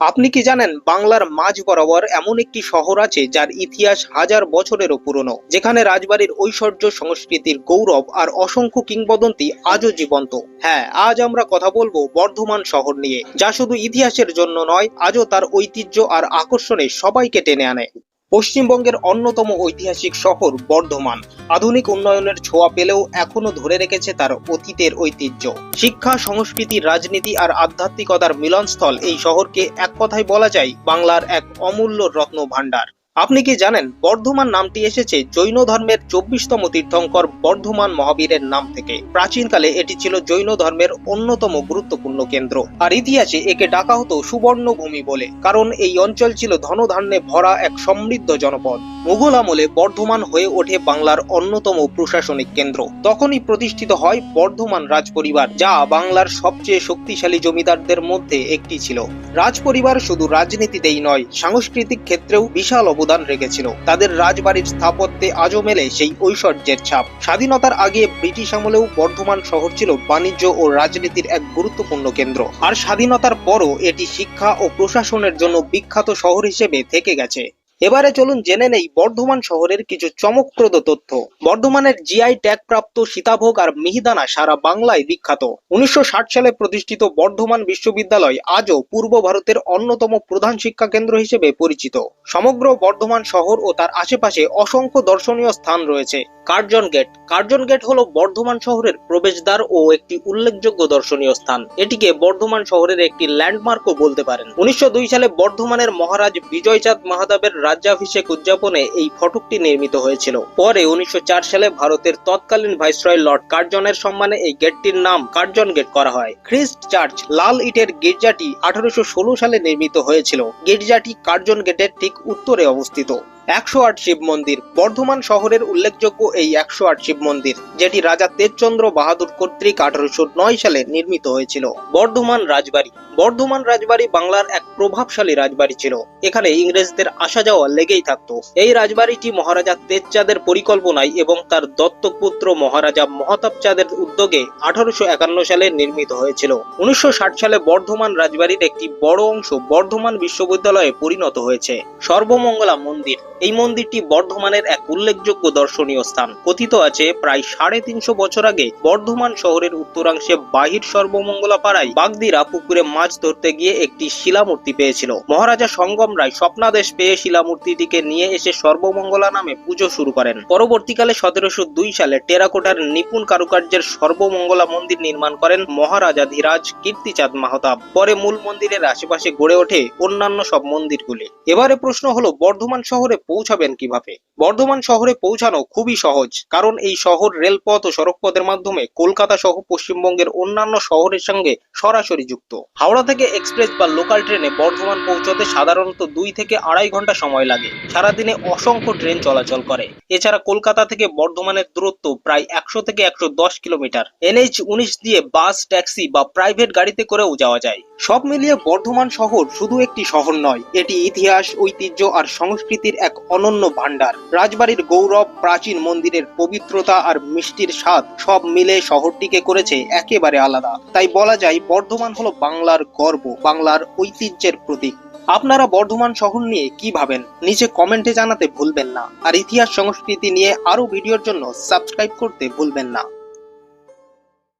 আপনি কি জানেন বাংলার মাঝ বরাবর এমন একটি শহর আছে যার ইতিহাস হাজার বছরেরও পুরনো? যেখানে রাজবাড়ির ঐশ্বর্য সংস্কৃতির গৌরব আর অসংখ্য কিংবদন্তি আজও জীবন্ত। হ্যাঁ আজ আমরা কথা বলব বর্ধমান শহর নিয়ে, যা শুধু ইতিহাসের জন্য নয়, আজও তার ঐতিহ্য আর আকর্ষণে সবাইকে টেনে আনে। পশ্চিমবঙ্গের অন্যতম ঐতিহাসিক শহর বর্ধমান। আধুনিক উন্নয়নের ছোঁয়া পেলেও এখনও ধরে রেখেছে তার অতীতের ঐতিহ্য। শিক্ষা, সংস্কৃতি, রাজনীতি আর আধ্যাত্মিকতার মিলনস্থল এই শহরকে এক কথায় বলা যায় বাংলার এক অমূল্য রত্ন ভাণ্ডার আপনি কি জানেন, বর্ধমান নামটি এসেছে জৈন ধর্মের চব্বিশতম তীর্থঙ্কর বর্ধমান মহাবীরের নাম থেকে। প্রাচীনকালে এটি ছিল জৈন ধর্মের অন্যতম গুরুত্বপূর্ণ কেন্দ্র। আর ইতিহাসে একে ডাকা হতো সুবর্ণভূমি বলে, কারণ এই অঞ্চল ছিল ধনধান্যে ভরা এক সমৃদ্ধ জনপদ। মুঘল আমলে বর্ধমান হয়ে ওঠে বাংলার অন্যতম প্রশাসনিক কেন্দ্র। তখনই প্রতিষ্ঠিত হয় বর্ধমান রাজপরিবার, যা বাংলার সবচেয়ে শক্তিশালী জমিদারদের মধ্যে একটি ছিল। রাজপরিবার শুধু রাজনীতিতেই নয়, সাংস্কৃতিক ক্ষেত্রেও বিশাল অবদান রেখেছিল। তাদের রাজবাড়ির স্থাপত্যে আজও মেলে সেই ঐশ্বর্যের ছাপ। স্বাধীনতার আগে ব্রিটিশ আমলেও বর্ধমান শহর ছিল বাণিজ্য ও রাজনীতির এক গুরুত্বপূর্ণ কেন্দ্র। আর স্বাধীনতার পরও এটি শিক্ষা ও প্রশাসনের জন্য বিখ্যাত শহর হিসেবে থেকে গেছে। এবারে চলুন জেনে নেই বর্ধমান শহরের কিছু চমকপ্রদ তথ্য। বর্ধমানের জিআই ট্যাগ প্রাপ্ত সীতাভোগ আর মিহিদানা সারা বাংলায় বিখ্যাত। উনিশশো ষাট সালে প্রতিষ্ঠিত বর্ধমান বিশ্ববিদ্যালয় আজও পূর্ব ভারতের অন্যতম প্রধান শিক্ষা কেন্দ্র হিসেবে পরিচিত। সমগ্র বর্ধমান শহর ও তার আশেপাশে অসংখ্য দর্শনীয় স্থান রয়েছে। Curzon gate. কার্জন গেট হলো বর্ধমান শহরের প্রবেশদ্বার ও একটি উল্লেখযোগ্য দর্শনীয় স্থান। এটিকে বর্ধমান শহরের একটি ল্যান্ডমার্কও বলতে পারেন। উনিশশো দুই সালে বর্ধমানের মহারাজ বিজয়চাঁদ মাহাতাবের রাজ্যাভিষেক উদযাপনে এই ফটকটি নির্মিত হয়েছিল। পরে উনিশশো চার সালে ভারতের তৎকালীন ভাইসরয় লর্ড কার্জনের সম্মানে এই গেটটির নাম কার্জন গেট করা হয়। খ্রিস্ট চার্চ লাল ইটের গির্জাটি আঠারোশো ষোলো সালে নির্মিত হয়েছিল। গির্জাটি কার্জন গেটের ঠিক উত্তরে অবস্থিত। একশো আট শিব মন্দির। বর্ধমান শহরের উল্লেখযোগ্য এই একশো আট শিব মন্দির, যেটি রাজা তেজচন্দ্র বাহাদুর কর্তৃক আঠারোশো নয় সালে নির্মিত হয়েছিল। বর্ধমান রাজবাড়ি। বর্ধমান রাজবাড়ি বাংলার এক প্রভাবশালী রাজবাড়ি ছিল। এখানে ইংরেজদের আসা যাওয়া লেগেই থাকতো। এই রাজবাড়িটি মহারাজা তেজচাঁদের পরিকল্পনায় এবং তার দত্তক পুত্র মহারাজা মহতাব চাঁদের উদ্যোগে আঠারোশো একান্ন সালে নির্মিত হয়েছিল। উনিশশো ষাট সালে বর্ধমান রাজবাড়ির একটি বড় অংশ বর্ধমান বিশ্ববিদ্যালয়ে পরিণত হয়েছে। সর্বমঙ্গলা মন্দির। এই মন্দিরটি বর্ধমানের এক উল্লেখযোগ্য দর্শনীয় স্থান। কথিত আছে, প্রায় সাড়ে তিনশো বছর আগে বর্ধমান শহরের উত্তরাংশে বাহির সর্বমঙ্গলা পাড়ায় বাগদিরা পুকুরে মাছ ধরতে গিয়ে একটি শিলামূর্তি পেয়েছিল। মহারাজা সঙ্গম রায় স্বপ্নাদেশ পেয়ে শিলামূর্তিটিকে নিয়ে এসে সর্বমঙ্গলা নামে পুজো শুরু করেন। পরবর্তীকালে সতেরোশো দুই সালে টেরাকোটার নিপুণ কারুকার্যের সর্বমঙ্গলা মন্দির নির্মাণ করেন মহারাজা ধীরাজ কীর্তিচাঁদ মাহতাব। পরে মূল মন্দিরের আশেপাশে গড়ে ওঠে অন্যান্য সব মন্দিরগুলি। এবারে প্রশ্ন হলো, বর্ধমান শহরে পৌঁছাবেন কীভাবে? বর্ধমান শহরে পৌঁছানো খুবই সহজ, কারণ এই শহর রেলপথ ও সড়কপথের মাধ্যমে কলকাতা সহ পশ্চিমবঙ্গের অন্যান্য শহরের সঙ্গে সরাসরি যুক্ত। হাওড়া থেকে এক্সপ্রেস বা লোকাল ট্রেনে বর্ধমান পৌঁছতে সাধারণত দুই থেকে আড়াই ঘণ্টা সময় লাগে। সারাদিনে অসংখ্য ট্রেন চলাচল করে। এছাড়া কলকাতা থেকে বর্ধমানের দূরত্ব প্রায় একশো থেকে একশো দশ কিলোমিটার। এনএইচ উনিশ দিয়ে বাস, ট্যাক্সি বা প্রাইভেট গাড়িতে করেও যাওয়া যায়। সব মিলিয়ে বর্ধমান শহর শুধু একটি শহর নয়, এটি ইতিহাস, ঐতিহ্য আর সংস্কৃতির এক অনন্য ভাণ্ডার। রাজবাড়ির গৌরব, প্রাচীন মন্দিরের পবিত্রতা আর মিষ্টির স্বাদ সব মিলে শহরটিকে করেছে একেবারে আলাদা। তাই বলা যায়, বর্ধমান হলো বাংলার গর্ব, বাংলার ঐতিহ্যের প্রতীক। আপনারা বর্ধমান শহর নিয়ে কি ভাবেন? নিচে কমেন্টে জানাতে ভুলবেন না। আর ইতিহাস সংস্কৃতি নিয়ে আরও ভিডিওর জন্য সাবস্ক্রাইব করতে ভুলবেন না।